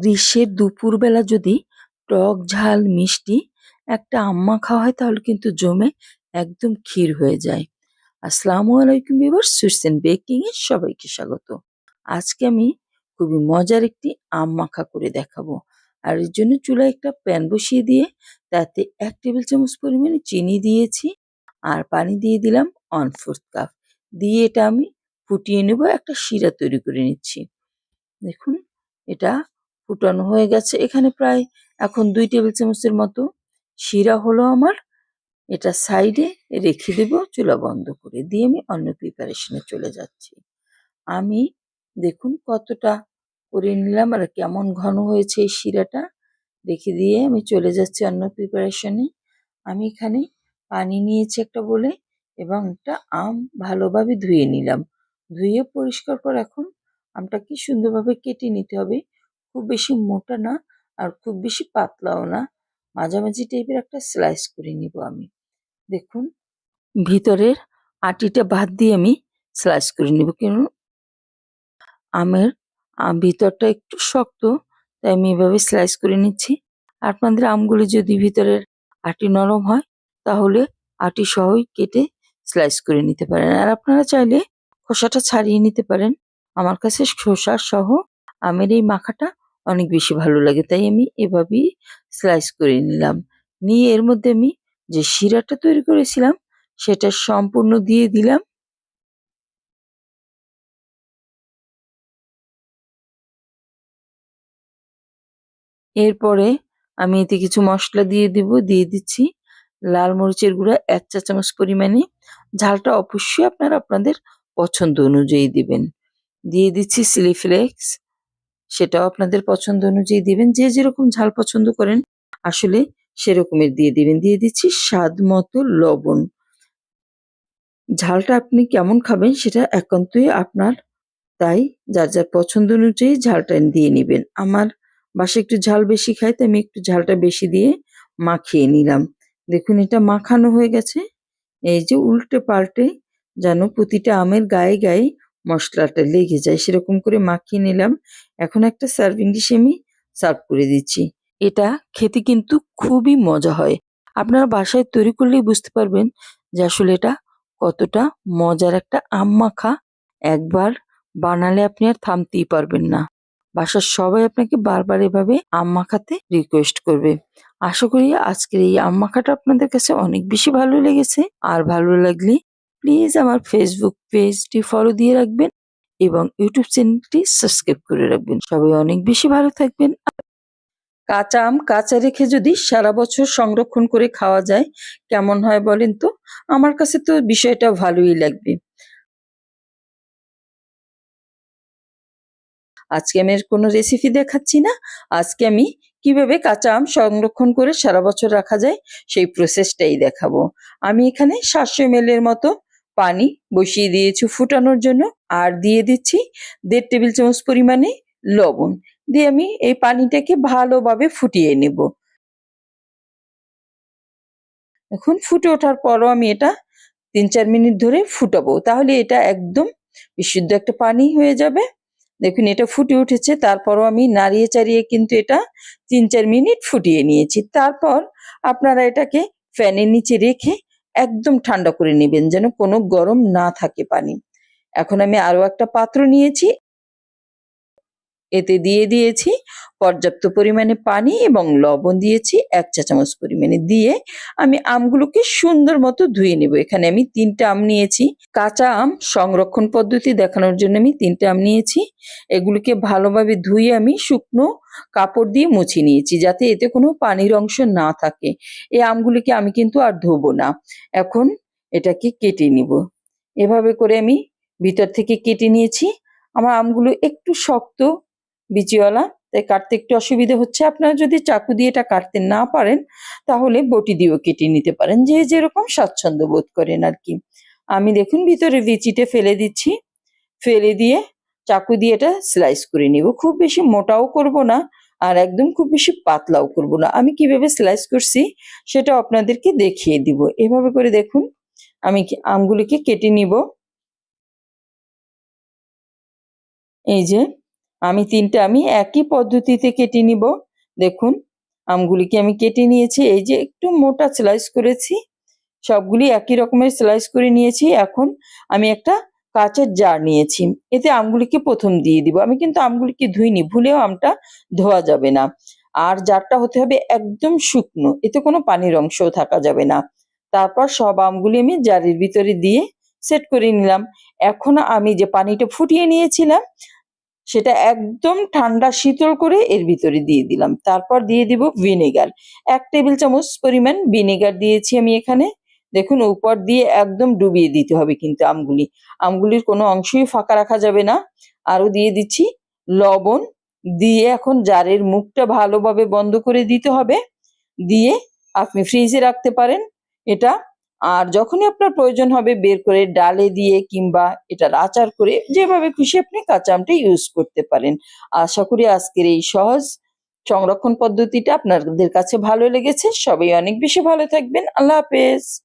গ্রীষ্মের দুপুরবেলা যদি টক ঝাল, মিষ্টি একটা আম মাখা হয়, তাহলে কিন্তু জমে একদম ক্ষীর হয়ে যায়। আসসালামু আলাইকুম ভিউয়ার্স, সুইটস এন্ড বেকিং এর সবাইকে স্বাগত। আজকে আমি খুবই মজার একটি আম মাখা করে দেখাবো। আর এর জন্য চুলায় একটা প্যান বসিয়ে দিয়ে তাতে এক টেবিল চামচ পরিমাণে চিনি দিয়েছি আর পানি দিয়ে দিলাম ওয়ান ফোর্থ কাপ। দিয়ে এটা আমি ফুটিয়ে নেব, একটা শিরা তৈরি করে নিচ্ছি। দেখুন, এটা ফুটানো হয়ে গেছে। এখানে প্রায় এখন দুই টেবিল চামচের মতো শিরা হলো আমার। এটা সাইডে রেখে দেব, চুলা বন্ধ করে দিয়ে আমি অন্য প্রিপারেশনে চলে যাচ্ছি। আমি দেখুন কতটা করে নিলাম আর কেমন ঘন হয়েছে এই শিরাটা। রেখে দিয়ে আমি চলে যাচ্ছি অন্য প্রিপারেশনে আমি এখানে পানি নিয়েছি একটা বলে এবং একটা আম ভালোভাবে ধুয়ে নিলাম। ধুয়ে পরিষ্কার করে এখন আমটাকে সুন্দরভাবে কেটে নিতে হবে। খুব বেশি মোটা না আর খুব বেশি পাতলাও না। মাঝামাঝি টাইপের একটা স্লাইস করে নিব আমি। দেখুন, ভিতরের আটিটা বাদ দিয়ে আমি স্লাইস করে নিব। কেন? আমের, আম ভিতরটা একটু শক্ত, তাই আমি এভাবে স্লাইস করে নিচ্ছি। আপনাদের আমগুলি যদি ভিতরের আটি নরম হয়, তাহলে আটি সহই কেটে স্লাইস করে নিতে পারেন। আর আপনারা চাইলে খোসাটা ছাড়িয়ে নিতে পারেন। আমার কাছে খোসা সহ আমের এই মাখাটা অনেক বেশি ভালো লাগে। তাই আমি এভাবেই স্লাইস করে নিলাম। নিয়ে এর মধ্যে আমি যে শিরাটা তৈরি করেছিলাম, সেটা সম্পূর্ণ দিয়ে দিলাম। এরপরে আমি এতে কিছু মশলা দিয়ে দিব, দিয়ে দিচ্ছি লাল মরিচের গুঁড়া এক চা চামচ পরিমাণে। ঝালটা অবশ্যই আপনারা আপনাদের পছন্দ অনুযায়ী দিবেন। দিয়ে দিচ্ছি চিলি ফ্লেক্স সেটাও আপনাদের পছন্দ অনুযায়ী দিবেন। যে যেরকম ঝাল পছন্দ করেন, আসলে সেরকমের দিয়ে দিবেন। দিয়ে দিচ্ছি স্বাদ মতো লবণ। ঝালটা আপনি কেমন খাবেন সেটা একান্তই আপনার, তাই যার যার পছন্দ অনুযায়ী ঝালটা দিয়ে নেবেন। আমার বাসায় একটু ঝাল বেশি খাই তাই আমি একটু ঝালটা বেশি দিয়ে মাখিয়ে নিলাম। দেখুন এটা মাখানো হয়ে গেছে। এই যে উল্টে পাল্টে যেন প্রতিটা আমের গায়ে গায়ে মশলাটা লেগে যায়, সেরকম করে মাখিয়ে নিলাম। এখন একটা সার্ভিং ডিশে আমি সার্ভ করে দিচ্ছি। এটা খেতে কিন্তু খুবই মজা হয়। আপনারা বাসায় তৈরি করলেই বুঝতে পারবেন যে আসলে এটা কতটা মজার একটা আম মাখা একবার বানালে আপনি আর থামতেই পারবেন না। বাসার সবাই আপনাকে বারবার এভাবে আম মাখাতে রিকোয়েস্ট করবে। আশা করি আজকের এই আম মাখাটা আপনাদের কাছে অনেক বেশি ভালো লেগেছে। আর ভালো লাগলে প্লিজ আমার ফেসবুক পেজটি ফলো দিয়ে রাখবেন এবং ইউটিউব চ্যানেলটি সাবস্ক্রাইব করে রাখবেন। সবাই অনেক বেশি ভালো থাকবেন। কাঁচা আম কাঁচা রেখে যদি সারা বছর সংরক্ষণ করে খাওয়া যায়, কেমন হয় বলেন তো? আমার কাছে তো বিষয়টা ভালোই লাগবে। আজকে আমি এর কোনো রেসিপি দেখাচ্ছি না। আজকে আমি কীভাবে কাঁচা আম সংরক্ষণ করে সারা বছর রাখা যায়, সেই প্রসেসটাই দেখাবো। আমি এখানে সাতশো এম মতো পানি বসিয়ে দিয়েছি ফুটানোর জন্য আর দিয়ে দিচ্ছি দেড় টেবিল চামচ পরিমাণে লবণ। দিয়ে আমি এই পানিটাকে ভালোভাবে ফুটিয়ে নেব। এখন ফুটে ওঠার পরও আমি এটা তিন চার মিনিট ধরে ফুটাবো। তাহলে এটা একদম বিশুদ্ধ একটা পানি হয়ে যাবে। দেখুন, এটা ফুটে উঠেছে। তারপরও আমি নাড়িয়ে চাড়িয়ে কিন্তু এটা তিন চার মিনিট ফুটিয়ে নিয়েছি। তারপর আপনারা এটাকে ফ্যানের নিচে রেখে একদম ঠান্ডা করে নেবেন যেন কোনো গরম না থাকে পানি। এখন আমি আরও একটা পাত্র নিয়েছি। এতে দিয়ে দিয়েছি পর্যাপ্ত পরিমাণে পানি এবং লবণ দিয়েছি, এক চা চামচ পরিমাণে দিয়ে আমি আমগুলোকে সুন্দর মতো ধুয়ে নেব। এখানে আমি তিনটা আম নিয়েছি। কাঁচা আম সংরক্ষণ পদ্ধতি দেখানোর জন্য আমি তিনটা আম নিয়েছি। এগুলিকে ভালোভাবে ধুয়ে আমি শুকনো কাপড় দিয়ে মুছে নিয়েছি যাতে এতে কোনো পানির অংশ না থাকে। এই আমগুলিকে আমি কিন্তু আর ধোবো না। এখন এটাকে কেটে নিব। এভাবে করে আমি ভিতর থেকে কেটে নিয়েছি। আমার আমগুলো একটু শক্ত বিচিওয়ালা তাই কাটতে একটু অসুবিধে হচ্ছে, আপনারা যদি চাকু দিয়ে এটা কাটতে না পারেন, তাহলে বটি দিয়েও কেটে নিতে পারেন। যে যেরকম স্বাচ্ছন্দ্য বোধ করেন আর কি। আমি দেখুন ভিতরে বিচিটা ফেলে দিচ্ছি। ফেলে দিয়ে চাকু দিয়ে এটা স্লাইস করে নিব। খুব বেশি মোটাও করব না আর একদম খুব বেশি পাতলাও করব না। আমি কীভাবে স্লাইস করছি, সেটা আপনাদেরকে দেখিয়ে দিব। এভাবে করে দেখুন, আমি আমগুলিকে কেটে নিব। এই যে আমি তিনটা, আমি একই পদ্ধতিতে কেটে নিব। দেখুন, আমগুলিকে আমি কেটে নিয়েছি। এই যে একটু মোটা স্লাইস করেছি, সবগুলি একই রকমের স্লাইস করে নিয়েছি। এখন আমি একটা কাঁচের জার নিয়েছি। এতে আমগুলিকে প্রথম দিয়ে দিব। আমি কিন্তু আমগুলিকে ধুইনি, ভুলেও আমটা ধোয়া যাবে না। আর জারটা হতে হবে একদম শুকনো, এতে কোনো পানির অংশও থাকা যাবে না। তারপর সব আমগুলি আমি জারের ভিতরে দিয়ে সেট করে নিলাম। এখন আমি যে পানিটা ফুটিয়ে নিয়েছিলাম সেটা একদম ঠান্ডা শীতল করে এর ভিতরে দিয়ে দিলাম। তারপর দিয়ে দিব ভিনেগার। এক টেবিল চামচ পরিমাণ ভিনেগার দিয়েছি আমি এখানে। দেখুন, উপর দিয়ে একদম ডুবিয়ে দিতে হবে কিন্তু আমগুলি। আমগুলির কোনো অংশই ফাঁকা রাখা যাবে না। আরও দিয়ে দিচ্ছি লবণ। দিয়ে এখন জারের মুখটা ভালোভাবে বন্ধ করে দিতে হবে। দিয়ে আপনি ফ্রিজে রাখতে পারেন। এটা আর যখনই আপনার প্রয়োজন হবে, বের করে ডালে দিয়ে কিংবা এটার আচার করে যেভাবে খুশি আপনি কাঁচা আমটা ইউজ করতে পারেন। আশা করি আজকের এই সহজ সংরক্ষণ পদ্ধতিটা আপনাদের কাছে ভালো লেগেছে। সবাই অনেক বেশি ভালো থাকবেন। আল্লাহ হাফেজ।